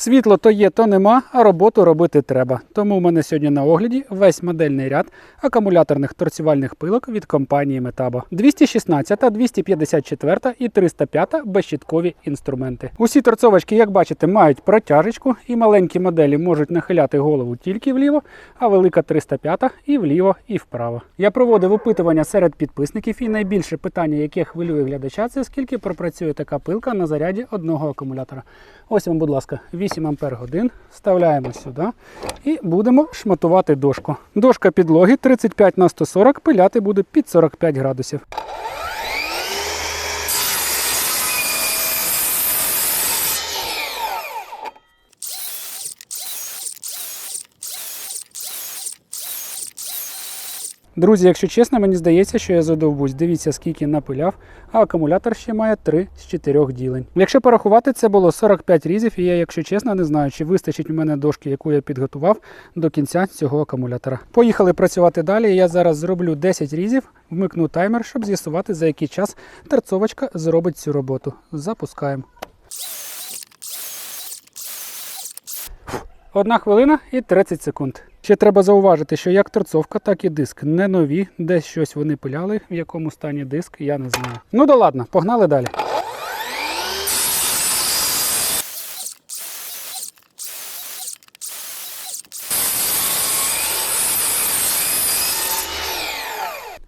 Світло то є, то нема, а роботу робити треба. Тому у мене сьогодні на огляді весь модельний ряд акумуляторних торцювальних пилок від компанії Metabo. 216, 254 і 305 безщіткові інструменти. Усі торцовочки, як бачите, мають протяжечку, і маленькі моделі можуть нахиляти голову тільки вліво, а велика 305 і вліво, і вправо. Я проводив опитування серед підписників, і найбільше питання, яке хвилює глядача, це скільки пропрацює така пилка на заряді одного акумулятора. Ось вам, будь ласка, 8 ампер годин. Вставляємо сюди і будемо шматувати дошку. Дошка підлоги 35 на 140, пиляти буде під 45 градусів. Друзі, якщо чесно, мені здається, що я задовбусь. Дивіться, скільки напиляв, а акумулятор ще має 3 з 4 ділень. Якщо порахувати, це було 45 різів, і я, якщо чесно, не знаю, чи вистачить у мене дошки, яку я підготував до кінця цього акумулятора. Поїхали працювати далі. Я зараз зроблю 10 різів, вмикну таймер, щоб з'ясувати, за який час терцовочка зробить цю роботу. Запускаємо. Одна хвилина і 30 секунд. Ще треба зауважити, що як торцовка, так і диск не нові, десь щось вони пиляли, в якому стані диск, я не знаю. Ну да ладно, погнали далі.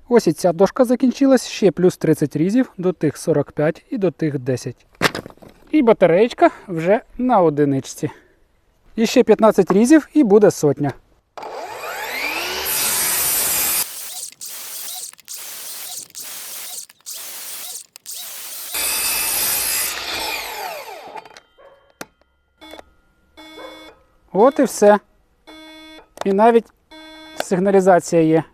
Ось і ця дошка закінчилась, ще плюс 30 різів до тих 45 і до тих 10. І батареєчка вже на одиничці. І ще 15 різів і буде сотня. От і все. І навіть сигналізація є.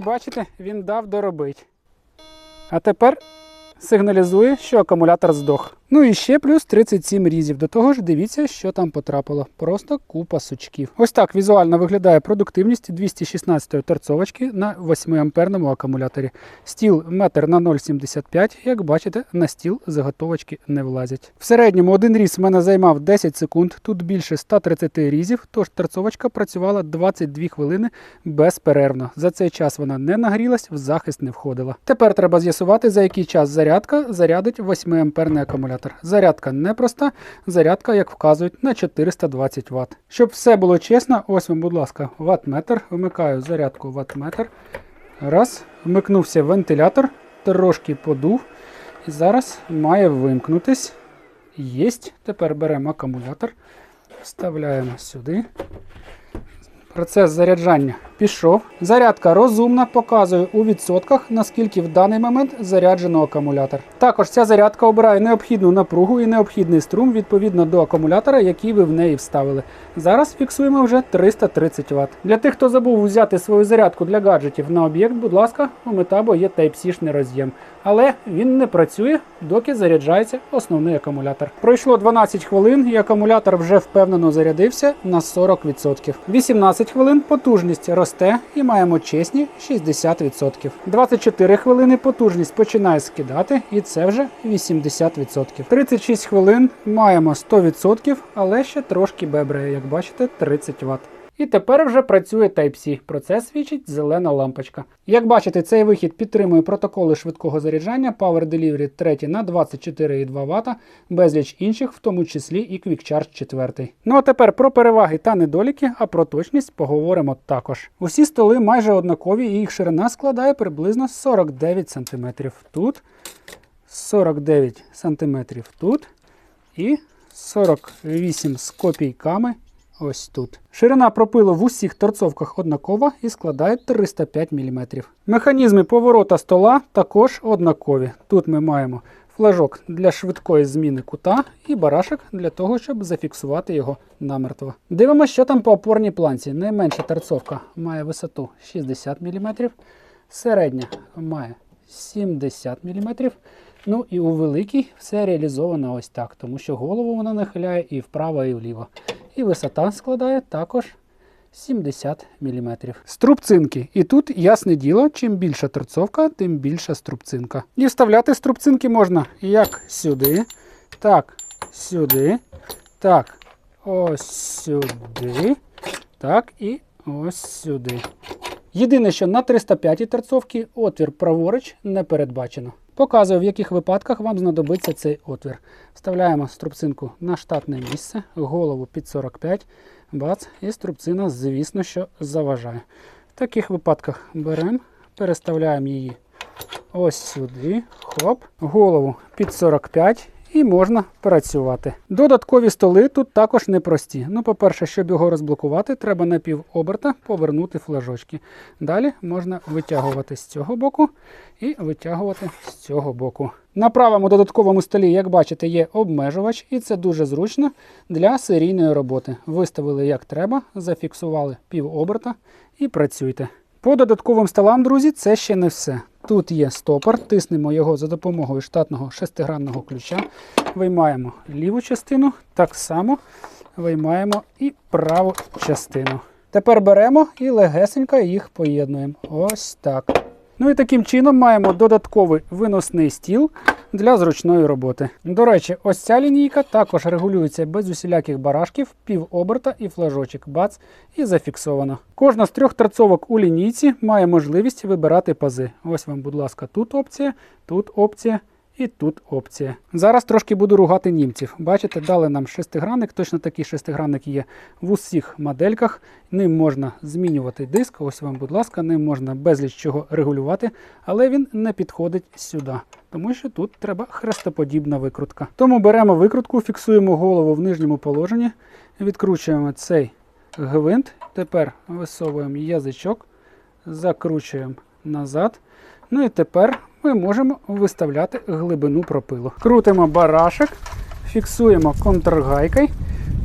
Бачите, він дав доробити. А тепер сигналізує, що акумулятор здох. Ну і ще плюс 37 різів. До того ж, дивіться, що там потрапило. Просто купа сучків. Ось так візуально виглядає продуктивність 216 торцовочки на 8 амперному акумуляторі. Стіл 1 на 0,75. Як бачите, на стіл заготовочки не влазять. В середньому один різ в мене займав 10 секунд. Тут більше 130 різів, тож торцовочка працювала 22 хвилини безперервно. За цей час вона не нагрілась, в захист не входила. Тепер треба з'ясувати, за який час зарядка зарядить 8 амперний акумулятор. Зарядка непроста, зарядка, як вказують, на 420 Вт. Щоб все було чесно, ось вам, будь ласка, ватметр. Вмикаю зарядку ватметр. Раз, вмикнувся вентилятор, трошки подув. І зараз має вимкнутись. Єсть. Тепер беремо акумулятор, вставляємо сюди. Процес заряджання пішов. Зарядка розумна, показує у відсотках, наскільки в даний момент заряджено акумулятор. Також ця зарядка обирає необхідну напругу і необхідний струм відповідно до акумулятора, який ви в неї вставили. Зараз фіксуємо вже 330 Вт. Для тих, хто забув взяти свою зарядку для гаджетів на об'єкт, будь ласка, у Metabo є Type-C роз'єм. Але він не працює, доки заряджається основний акумулятор. Пройшло 12 хвилин і акумулятор вже впевнено зарядився на 40%. 18 хвилин потужність росте і маємо чесні 60%. 24 хвилини потужність починає скидати, і це вже 80%. 36 хвилин маємо 100%, але ще трошки бебреє, як бачите, 30 Вт. І тепер вже працює Type-C. Про це свідчить зелена лампочка. Як бачите, цей вихід підтримує протоколи швидкого заряджання Power Delivery 3 на 24,2 Вт, безліч інших, в тому числі і Quick Charge 4. Ну а тепер про переваги та недоліки, а про точність поговоримо також. Усі столи майже однакові, і їх ширина складає приблизно 49 см тут, 49 см тут і 48 з копійками ось тут. Ширина пропилу в усіх торцовках однакова і складає 305 мм. Механізми поворота стола також однакові. Тут ми маємо флажок для швидкої зміни кута і барашок для того, щоб зафіксувати його намертво. Дивимося, що там по опорній планці. Найменша торцовка має висоту 60 мм, середня має 70 мм. Ну і у великій все реалізовано ось так, тому що голову вона нахиляє і вправо, і вліво. І висота складає також 70 мм. Струбцинки. І тут, ясне діло, чим більша торцовка, тим більша струбцинка. І вставляти струбцинки можна як сюди, так, сюди, так, ось сюди, так і ось сюди. Єдине, що на 305 торцовці отвір праворуч не передбачено. Показую, в яких випадках вам знадобиться цей отвір. Вставляємо струбцинку на штатне місце, голову під 45, бац, і струбцина, звісно, що заважає. В таких випадках беремо, переставляємо її ось сюди, хоп, голову під 45 і можна працювати. Додаткові столи тут також непрості. Ну, по-перше, щоб його розблокувати, треба на пів оберта повернути флажочки. Далі можна витягувати з цього боку і витягувати з цього боку. На правому додатковому столі, як бачите, є обмежувач, і це дуже зручно для серійної роботи. Виставили як треба, зафіксували пів оберта і працюйте. По додатковим столам, друзі, це ще не все. Тут є стопор, тиснемо його за допомогою штатного шестигранного ключа. Виймаємо ліву частину, так само виймаємо і праву частину. Тепер беремо і легесенько їх поєднуємо. Ось так. Ну і таким чином маємо додатковий виносний стіл для зручної роботи. До речі, ось ця лінійка також регулюється без усіляких барашків, пів оберта і флажочок. Бац, і зафіксовано. Кожна з трьох терцовок у лінійці має можливість вибирати пази. Ось вам, будь ласка, тут опція, тут опція. І тут опція. Зараз трошки буду ругати німців. Бачите, дали нам шестигранник, точно такий шестигранник є в усіх модельках. Ним можна змінювати диск. Ось вам, будь ласка, ним можна безліч чого регулювати, але він не підходить сюди, тому що тут треба хрестоподібна викрутка. Тому беремо викрутку, фіксуємо голову в нижньому положенні, відкручуємо цей гвинт. Тепер висовуємо язичок, закручуємо назад. Ну і тепер ми можемо виставляти глибину пропилу. Крутимо барашек, фіксуємо контргайкою.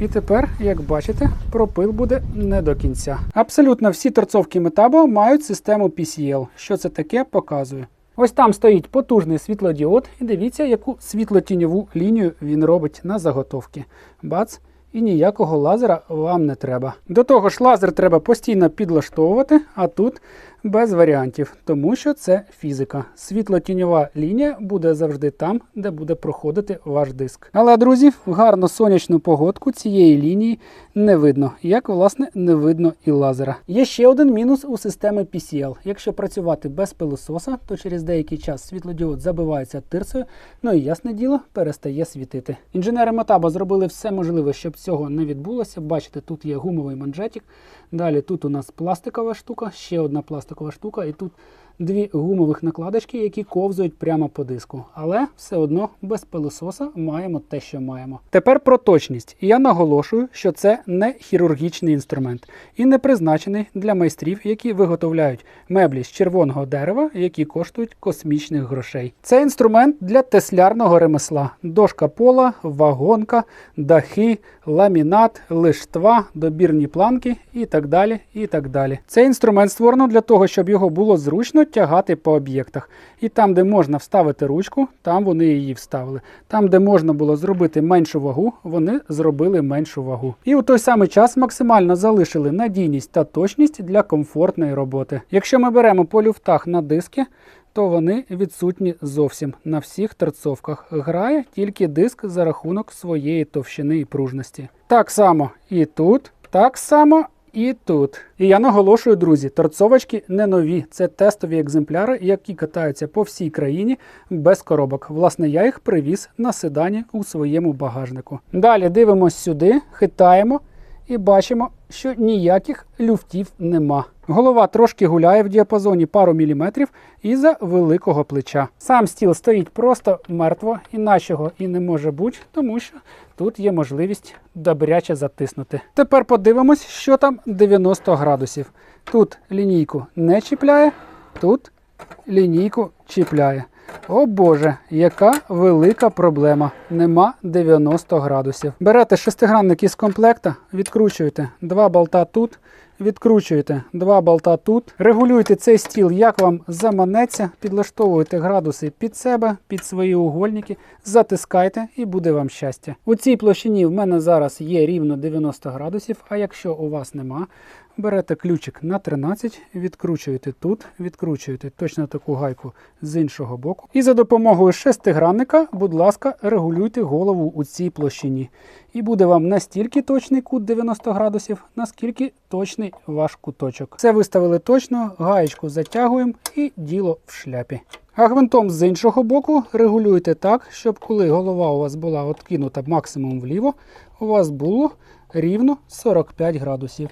І тепер, як бачите, пропил буде не до кінця. Абсолютно всі торцовки Metabo мають систему PCL. Що це таке, показую. Ось там стоїть потужний світлодіод, і дивіться, яку світлотіньову лінію він робить на заготовки. Бац! І ніякого лазера вам не треба. До того ж, лазер треба постійно підлаштовувати, а тут без варіантів, тому що це фізика. Світло-тіньова лінія буде завжди там, де буде проходити ваш диск. Але, друзі, в гарну сонячну погодку цієї лінії не видно, як власне не видно і лазера. Є ще один мінус у системи PCL. Якщо працювати без пилососа, то через деякий час світлодіод забивається тирсою, ну і ясне діло, перестає світити. Інженери Metabo зробили все можливе, щоб цього не відбулося. Бачите, тут є гумовий манжетик. Далі тут у нас пластикова штука, ще одна пластикова штука, і тут дві гумових накладочки, які ковзують прямо по диску. Але все одно без пилососа маємо те, що маємо. Тепер про точність. Я наголошую, що це не хірургічний інструмент і не призначений для майстрів, які виготовляють меблі з червоного дерева, які коштують космічних грошей. Це інструмент для теслярного ремесла: дошка пола, вагонка, дахи, ламінат, лиштва, добірні планки і так далі. і так далі. Цей інструмент створено для того, щоб його було зручно тягати по об'єктах. І там, де можна вставити ручку, там вони її вставили. Там, де можна було зробити меншу вагу, вони зробили меншу вагу. І у той самий час максимально залишили надійність та точність для комфортної роботи. Якщо ми беремо по люфтах на диски, то вони відсутні зовсім на всіх торцовках. Грає тільки диск за рахунок своєї товщини і пружності. Так само і тут, так само і тут. І я наголошую, друзі, торцовочки не нові. Це тестові екземпляри, які катаються по всій країні без коробок. Власне, я їх привіз на седані у своєму багажнику. Далі дивимося сюди, хитаємо і бачимо, що ніяких люфтів нема. Голова трошки гуляє в діапазоні пару міліметрів із-за великого плеча. Сам стіл стоїть просто мертво, іначого і не може бути, тому що тут є можливість добряче затиснути. Тепер подивимось, що там 90 градусів. Тут лінійку не чіпляє, тут лінійку чіпляє. О Боже, яка велика проблема. Нема 90 градусів. Берете шестигранник із комплекта, відкручуєте два болта тут, відкручуєте два болта тут. Регулюйте цей стіл, як вам заманеться, підлаштовуєте градуси під себе, під свої угольники, затискайте і буде вам щастя. У цій площині в мене зараз є рівно 90 градусів, а якщо у вас нема, берете ключик на 13, відкручуєте тут, відкручуєте точно таку гайку з іншого боку. І за допомогою шестигранника, будь ласка, регулюйте голову у цій площині. І буде вам настільки точний кут 90 градусів, наскільки точний ваш куточок. Все виставили точно, гаєчку затягуємо і діло в шляпі. А гвинтом з іншого боку регулюйте так, щоб коли голова у вас була откинута максимум вліво, у вас було рівно 45 градусів.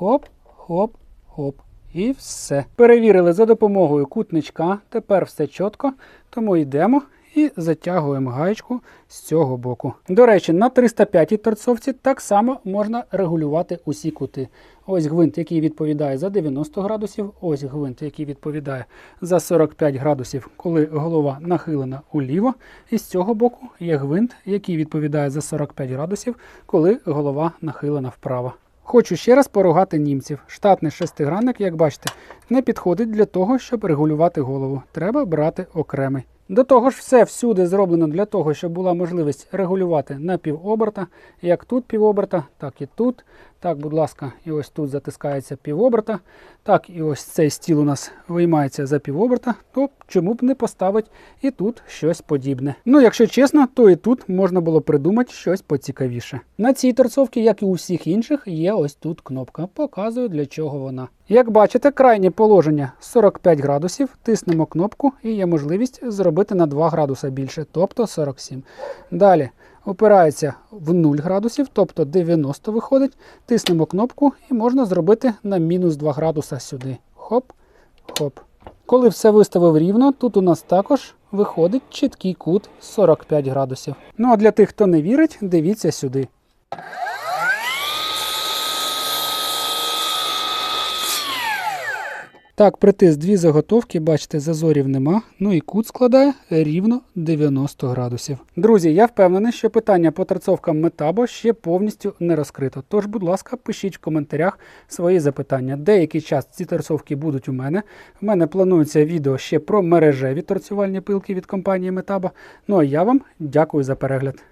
Хоп, хоп, хоп. І все. Перевірили за допомогою кутничка. Тепер все чітко. Тому йдемо і затягуємо гаєчку з цього боку. До речі, на 305-й торцовці так само можна регулювати усі кути. Ось гвинт, який відповідає за 90 градусів, ось гвинт, який відповідає за 45 градусів, коли голова нахилена уліво. І з цього боку є гвинт, який відповідає за 45 градусів, коли голова нахилена вправо. Хочу ще раз поругати німців. Штатний шестигранник, як бачите, не підходить для того, щоб регулювати голову. Треба брати окремий. До того ж, все всюди зроблено для того, щоб була можливість регулювати на півоберта. Як тут півоберта, так і тут. Так, будь ласка, і ось тут затискається півоберта. Так, і ось цей стіл у нас виймається за півоберта, то чому б не поставити і тут щось подібне. Ну, якщо чесно, то і тут можна було придумати щось поцікавіше. На цій торцовці, як і у всіх інших, є ось тут кнопка. Показую для чого вона. Як бачите, крайнє положення 45 градусів, тиснемо кнопку і є можливість зробити на 2 градуса більше, тобто 47. Далі опирається в 0 градусів, тобто 90 виходить. Тиснемо кнопку і можна зробити на мінус 2 градуса сюди. Хоп, хоп. Коли все виставив рівно, тут у нас також виходить чіткий кут 45 градусів. Ну а для тих, хто не вірить, дивіться сюди. Так, притис дві заготовки, бачите, зазорів нема. Ну і кут складає рівно 90 градусів. Друзі, я впевнений, що питання по торцовкам Метабо ще повністю не розкрито. Тож, будь ласка, пишіть в коментарях свої запитання. Деякий час ці торцовки будуть у мене. В мене планується відео ще про мережеві торцювальні пилки від компанії Метабо. Ну а я вам дякую за перегляд.